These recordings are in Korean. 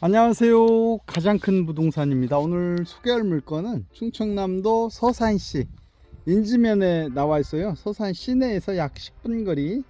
안녕하세요. 가장 큰 부동산입니다. 오늘 소개할 물건은 충청남도 서산시 인지면에 나와 있어요. 서산 시내에서 약 10분 거리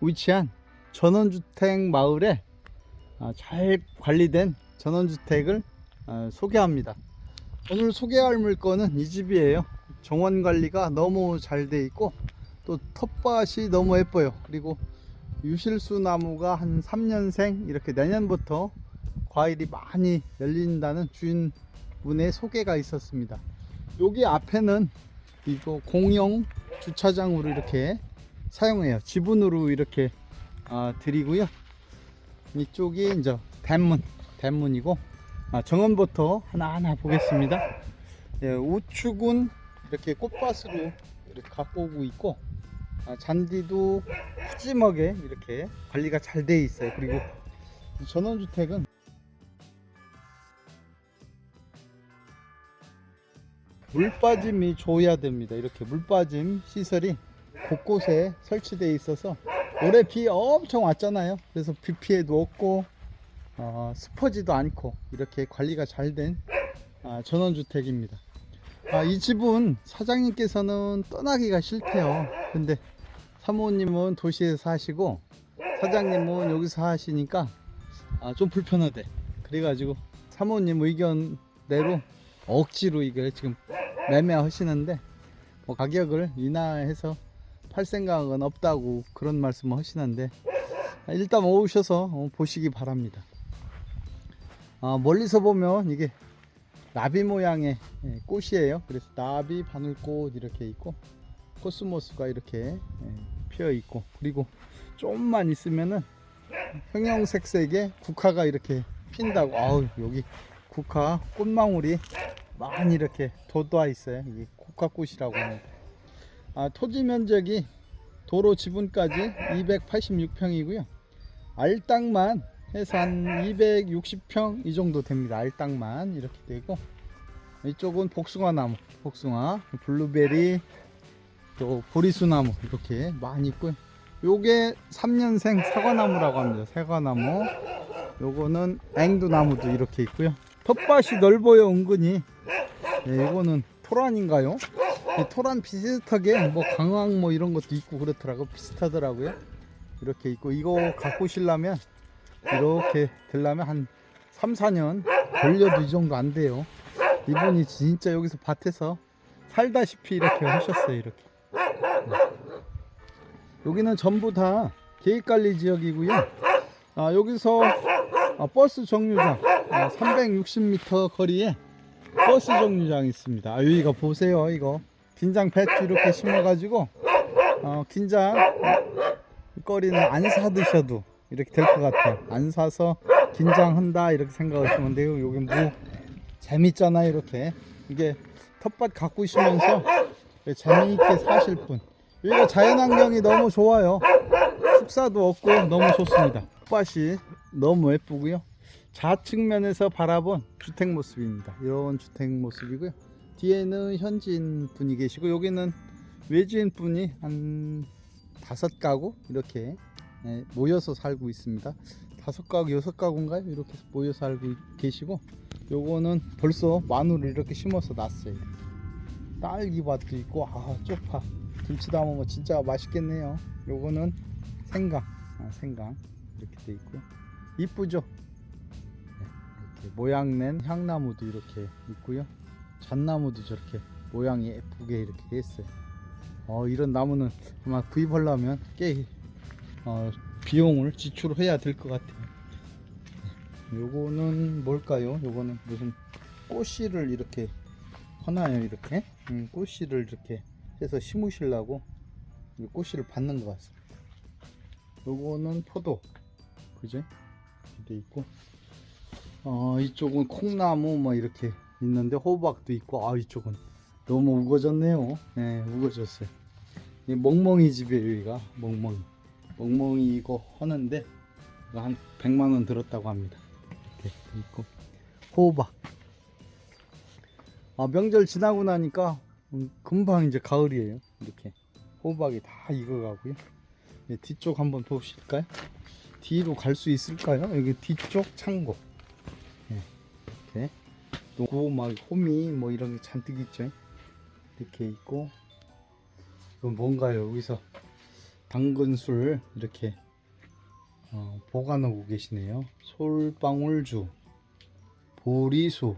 위치한 전원주택 마을에 아, 잘 관리된 전원주택을 아, 소개합니다. 오늘 소개할 물건은 이 집이에요. 정원 관리가 너무 잘 돼 있고 또 텃밭이 너무 예뻐요. 그리고 유실수 나무가 한 3년생 이렇게 내년부터 과일이 많이 열린다는 주인분의 소개가 있었습니다. 여기 앞에는 이거 공영 주차장으로 이렇게 사용해요. 지분으로 이렇게 아, 드리고요. 이쪽이 이제 대문, 대문이고 아, 정원부터 하나하나 보겠습니다. 예, 우측은 이렇게 꽃밭으로 이렇게 갖고 오고 있고 아, 잔디도 푸짐하게 이렇게 관리가 잘 돼 있어요. 그리고 이 전원주택은 물빠짐이 좋아야 됩니다. 이렇게 물빠짐 시설이 곳곳에 설치되어 있어서 올해 비 엄청 왔잖아요. 그래서 비 피해도 없고 어, 습하지도 않고 이렇게 관리가 잘된 아, 전원주택입니다. 아, 이 집은 사장님께서는 떠나기가 싫대요. 근데 사모님은 도시에서 사시고 사장님은 여기서 하시니까 아, 좀 불편하대. 그래가지고 사모님 의견대로 억지로 이걸 지금 매매 하시는데 뭐 가격을 인하해서 팔 생각은 없다고 그런 말씀을 하시는데 일단 오셔서 어, 보시기 바랍니다. 아, 멀리서 보면 이게 나비 모양의 예, 꽃이에요. 그래서 나비 바늘꽃 이렇게 있고 코스모스가 이렇게 예, 피어 있고 그리고 좀만 있으면은 형형색색의 국화가 이렇게 핀다고 아우 여기 국화 꽃망울이 많이 이렇게 돋아 있어요. 이게 국화꽃이라고 합니다. 아, 토지 면적이 도로 지분까지 286평이고요. 알땅만 해서 한 260평 이 정도 됩니다. 알땅만 이렇게 되고 이쪽은 복숭아 나무, 복숭아, 블루베리, 또 보리수 나무 이렇게 많이 있고요. 요게 3년생 사과나무라고 합니다. 사과나무. 요거는 앵두 나무도 이렇게 있고요. 텃밭이 넓어요, 은근히. 네, 이거는 토란인가요? 이 토란 비슷하게 뭐 강황 뭐 이런 것도 있고 그렇더라고 비슷하더라고요. 이렇게 있고 이거 갖고 오시려면 이렇게 되려면 한 3, 4년 걸려도 이 정도 안 돼요. 이분이 진짜 여기서 밭에서 살다시피 이렇게 하셨어요. 이렇게. 네. 여기는 전부 다 계획관리 지역이고요. 아, 여기서 아, 버스 정류장 아, 360m 거리에 버스 정류장이 있습니다. 아, 여기가 보세요. 이거 긴장 배추 이렇게 심어가지고 어, 긴장 거리는 안 사드셔도 이렇게 될 것 같아요. 안 사서 긴장한다 이렇게 생각하시면 돼요. 여기 뭐 재밌잖아요. 이렇게 이게 텃밭 가꾸시면서 재미있게 사실 분. 여기가 자연환경이 너무 좋아요. 축사도 없고 너무 좋습니다. 텃밭이 너무 예쁘고요. 좌측면에서 바라본 주택 모습입니다. 이런 주택 모습이고요. 뒤에는 현지인 분이 계시고 여기는 외지인 분이 한 다섯 가구 이렇게 예, 모여서 살고 있습니다. 다섯 가구, 여섯 가구인가요? 이렇게 모여서 살고 계시고 요거는 벌써 마늘을 이렇게 심어서 놨어요. 딸기밭도 있고 아 쪽파 김치 담으면 진짜 맛있겠네요. 요거는 생강, 아, 생강 이렇게 돼 있고요. 이쁘죠? 네, 이렇게 모양 낸 향나무도 이렇게 있고요. 잣나무도 저렇게 모양이 예쁘게 이렇게 했어요. 어, 이런 나무는 아마 구입하려면 꽤 어, 비용을 지출해야 될 것 같아요. 네, 요거는 뭘까요? 요거는 무슨 꽃씨를 이렇게 하나요 이렇게 음, 꽃씨를 이렇게 해서 심으시려고 이 꽃씨를 받는 것 같습니다. 요거는 포도 그죠? 이렇게 있고 어, 이쪽은 콩나무 뭐 이렇게 있는데 호박도 있고 아 이쪽은 너무 우거졌네요. 네, 우거졌어요. 이 멍멍이 집이에요, 여기가 멍멍이. 멍멍이 이거 하는데 이거 한 100만 원 들었다고 합니다. 이렇게 있고 호박. 아 명절 지나고 나니까 음, 금방 이제 가을이에요. 이렇게 호박이 다 익어가고요. 네, 뒤쪽 한번 보실까요? 뒤로 갈 수 있을까요? 여기 뒤쪽 창고. 이렇게 또 막 호미 뭐 이런 게 잔뜩 있죠. 이렇게 있고 이건 뭔가요? 여기서 당근술 이렇게 어, 보관하고 계시네요. 솔방울주, 보리수,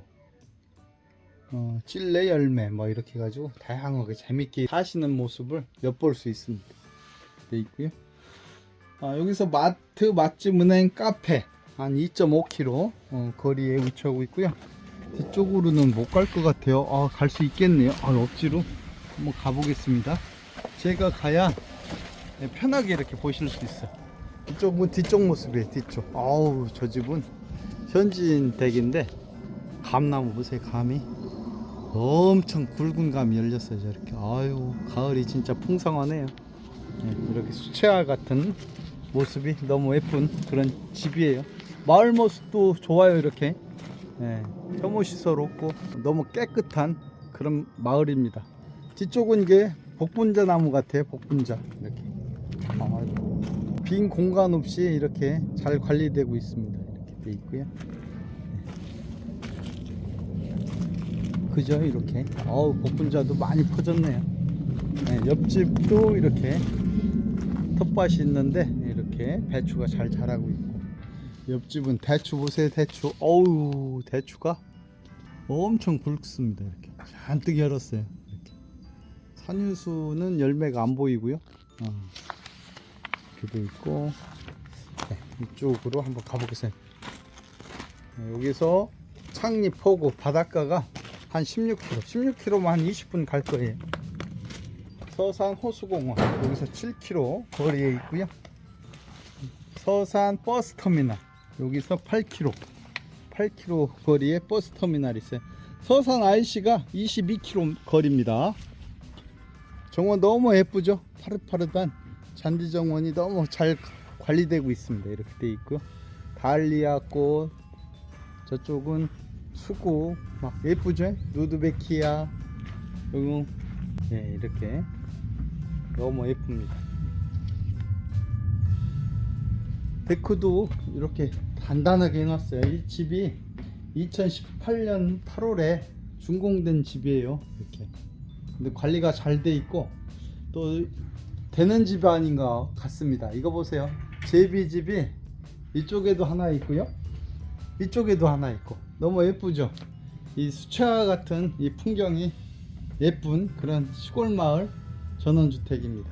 어, 찔레 열매 뭐 이렇게 해가지고 다양하게 재밌게 하시는 모습을 엿볼 수 있습니다. 돼 있고요. 아, 여기서 마트, 맛집, 은행, 카페 한 2.5km 어, 거리에 위치하고 있고요. 뒤쪽으로는 못 갈 것 같아요. 아, 갈 수 있겠네요. 아, 억지로 한번 가보겠습니다. 제가 가야 네, 편하게 이렇게 보실 수 있어요. 이쪽은 뒤쪽 모습이에요. 뒤쪽. 아우, 저 집은 현지인 댁인데 감나무 보세요. 감이 엄청 굵은 감이 열렸어요. 저렇게. 아유, 가을이 진짜 풍성하네요. 네, 이렇게 수채화 같은 모습이 너무 예쁜 그런 집이에요. 마을 모습도 좋아요. 이렇게. 네, 혐오 시설 없고 너무 깨끗한 그런 마을입니다. 뒤쪽은 이게 복분자 나무 같아요. 복분자 이렇게 아, 빈 공간 없이 이렇게 잘 관리되고 있습니다. 이렇게 돼 있고요. 네. 그죠? 이렇게 어우 복분자도 많이 퍼졌네요. 네, 옆집도 이렇게 텃밭이 있는데 배추가 잘 자라고 있고. 옆집은 대추 보세요 대추. 어우 대추가 엄청 굵습니다 이렇게. 잔뜩 열었어요 이렇게. 산유수는 열매가 안 보이고요. 어, 이렇게 돼 있고. 네, 이쪽으로 한번 가보겠습니다 네, 여기서 창립 포구 바닷가가 한 16km 16km만 한 20분 갈 거예요. 서산 호수공원 여기서 7km 거리에 있고요 서산 버스터미널. 여기서 8km 8km 거리에 버스터미널이 있어요. 서산 IC가 22km 거리입니다. 정원 너무 예쁘죠? 파릇파릇한 잔디 정원이 너무 잘 관리되고 있습니다. 이렇게 돼 있고요. 달리아 꽃 저쪽은 수국 막 예쁘죠? 누드베키아. 그리고 예, 이렇게 너무 예쁩니다. 데크도 이렇게 단단하게 해놨어요. 이 집이 2018년 8월에 준공된 집이에요. 이렇게. 근데 관리가 잘 돼 있고 또 되는 집 아닌가 같습니다. 이거 보세요. 제비집이 이쪽에도 하나 있고요. 이쪽에도 하나 있고 너무 예쁘죠. 이 수채화 같은 이 풍경이 예쁜 그런 시골 마을 전원주택입니다.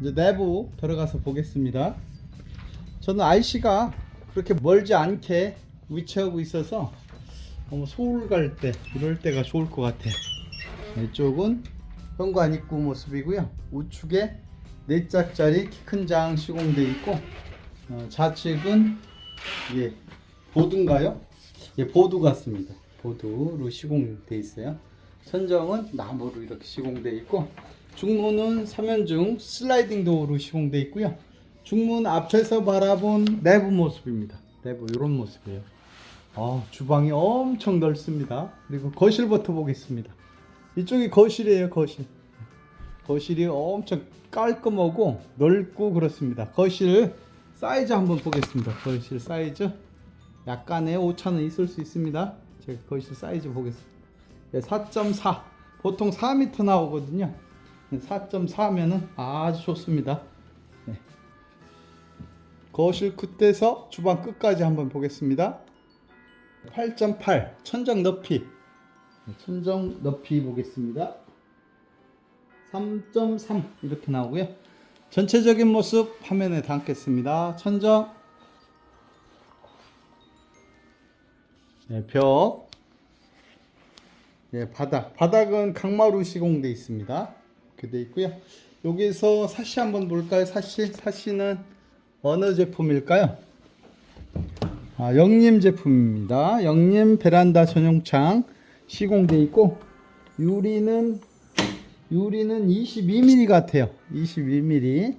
이제 내부 들어가서 보겠습니다. 저는 IC가 그렇게 멀지 않게 위치하고 있어서 어, 서울 갈 때 이럴 때가 좋을 것 같아요. 이쪽은 현관 입구 모습이고요. 우측에 네 짝짜리 키 큰 장 시공돼 있고 어, 좌측은 예 보드인가요? 예 보드 같습니다. 보드로 시공돼 있어요. 천정은 나무로 이렇게 시공돼 있고 중문은 3연중 슬라이딩 도어로 시공돼 있고요. 중문 앞에서 바라본 내부 모습입니다. 내부 이런 모습이에요. 아, 주방이 엄청 넓습니다. 그리고 거실부터 보겠습니다. 이쪽이 거실이에요, 거실. 거실이 엄청 깔끔하고 넓고 그렇습니다. 거실 사이즈 한번 보겠습니다. 거실 사이즈 약간의 오차는 있을 수 있습니다. 제가 거실 사이즈 보겠습니다. 4.4 보통 4m 나오거든요. 4.4면은 아주 좋습니다. 네. 거실 끝에서 주방 끝까지 한번 보겠습니다. 8.8 천정 높이 네, 천정 높이 보겠습니다. 3.3 이렇게 나오고요. 전체적인 모습 화면에 담겠습니다. 천정 네, 벽 예, 바닥. 바닥은 강마루 시공돼 있습니다. 이렇게 돼 있고요. 여기서 사시 한번 볼까요? 사시. 사시는 어느 제품일까요? 아, 영림 제품입니다. 영림 베란다 전용창 시공돼 있고 유리는 유리는 22mm 같아요. 22mm.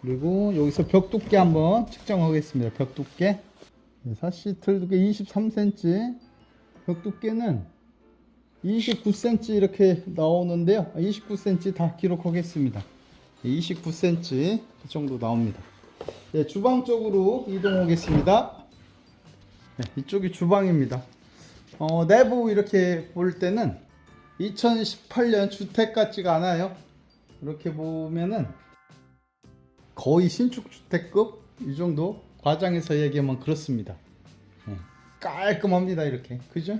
그리고 여기서 벽 두께 한번 측정하겠습니다. 벽 두께. 네, 사시 틀 두께 23cm. 벽 두께는 29cm 이렇게 나오는데요. 29cm 다 기록하겠습니다. 29cm 그 정도 나옵니다. 네, 주방 쪽으로 이동하겠습니다. 네, 이쪽이 주방입니다. 어, 내부 이렇게 볼 때는 2018년 주택 같지가 않아요. 이렇게 보면은 거의 신축 주택급 이 정도 과장해서 얘기하면 그렇습니다. 예, 깔끔합니다 이렇게 그죠?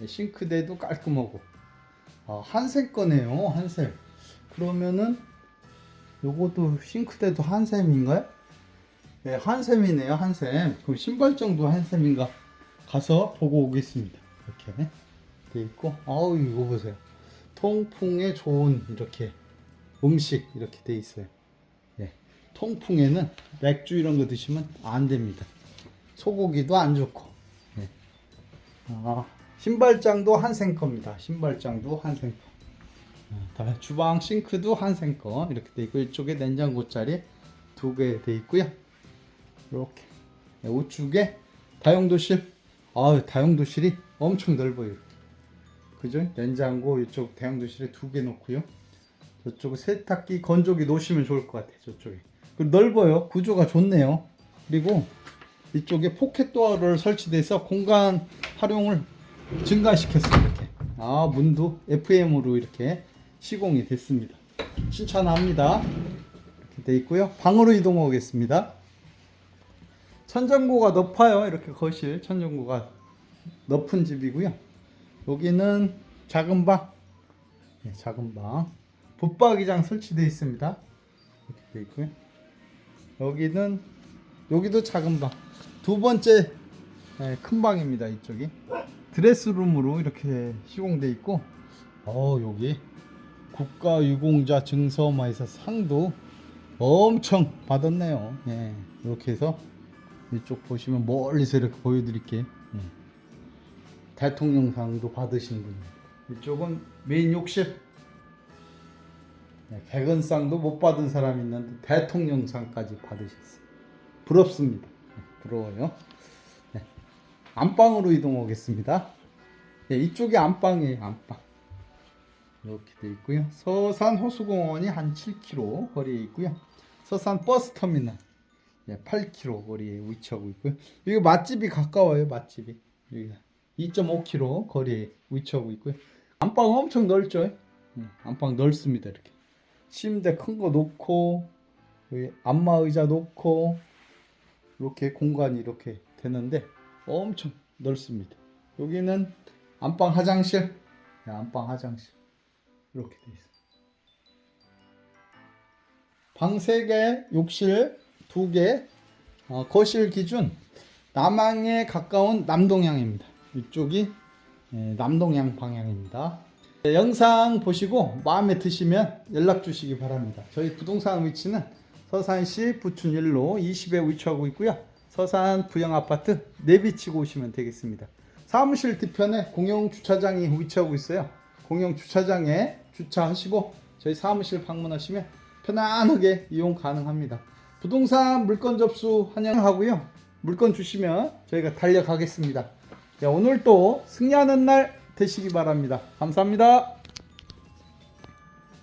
예, 싱크대도 깔끔하고 아, 한샘 거네요 한샘. 그러면은 요것도 싱크대도 한샘인가요? 네, 한샘이네요, 한샘. 그럼 신발장도 한샘인가? 가서 보고 오겠습니다. 이렇게 돼 있고, 아우 이거 보세요. 통풍에 좋은 이렇게 음식 이렇게 돼 있어요. 예, 통풍에는 맥주 이런 거 드시면 안 됩니다. 소고기도 안 좋고. 예. 아, 신발장도 한샘 겁니다. 신발장도 한샘 거. 어, 다 주방 싱크도 한샘 거 이렇게 돼 있고 이쪽에 냉장고 자리 두 개 돼 있고요. 이렇게 네, 우측에 다용도실. 아, 다용도실이 엄청 넓어요. 그죠? 냉장고 이쪽 다용도실에 두 개 놓고요. 저쪽 세탁기 건조기 놓으시면 좋을 것 같아요. 저쪽에. 그리고 넓어요. 구조가 좋네요. 그리고 이쪽에 포켓 도어를 설치돼서 공간 활용을 증가시켰어요. 이렇게. 아, 문도 FM으로 이렇게 시공이 됐습니다. 칭찬합니다. 이렇게 돼 있고요. 방으로 이동하겠습니다. 천정고가 높아요. 이렇게 거실 천정고가 높은 집이고요. 여기는 작은 방, 네, 작은 방, 붙박이장 설치되어 있습니다. 이렇게 되어 있고요. 여기는 여기도 작은 방. 두 번째 네, 큰 방입니다. 이쪽이 드레스룸으로 이렇게 시공돼 있고, 어 여기 국가유공자 증서마에서 상도 엄청 받았네요. 예, 이렇게 해서 이쪽 보시면 멀리서 이렇게 보여드릴게요. 예. 대통령상도 받으신 분. 이쪽은 메인 욕실. 네, 백은상도 못 받은 사람이 있는데 대통령상까지 받으셨어요. 부럽습니다. 네, 부러워요. 네. 안방으로 이동하겠습니다. 네, 이쪽이 안방이에요. 안방. 이렇게 돼 있고요. 서산 호수공원이 한 7km 거리에 있고요. 서산 버스터미널 예, 8km 거리에 위치하고 있고요. 여기 맛집이 가까워요. 맛집이 여기가 2.5km 거리에 위치하고 있고요. 안방 엄청 넓죠. 예, 안방 넓습니다. 이렇게 침대 큰 거 놓고 여기 안마 의자 놓고 이렇게 공간이 이렇게 되는데 엄청 넓습니다. 여기는 안방 화장실, 예, 안방 화장실 이렇게 돼 있어요. 방 3개, 욕실 2개, 어, 거실 기준 남항에 가까운 남동향입니다. 이쪽이 예, 남동향 방향입니다. 네, 영상 보시고 마음에 드시면 연락 주시기 바랍니다. 저희 부동산 위치는 서산시 부춘 1로 20에 위치하고 있고요. 서산 부영 아파트 내비치고 오시면 되겠습니다. 사무실 뒤편에 공용 주차장이 위치하고 있어요. 공용 주차장에 주차하시고 저희 사무실 방문하시면 편안하게 이용 가능합니다. 부동산 물건 접수 환영하고요. 물건 주시면 저희가 달려가겠습니다. 자, 오늘 또 승리하는 날 되시기 바랍니다. 감사합니다.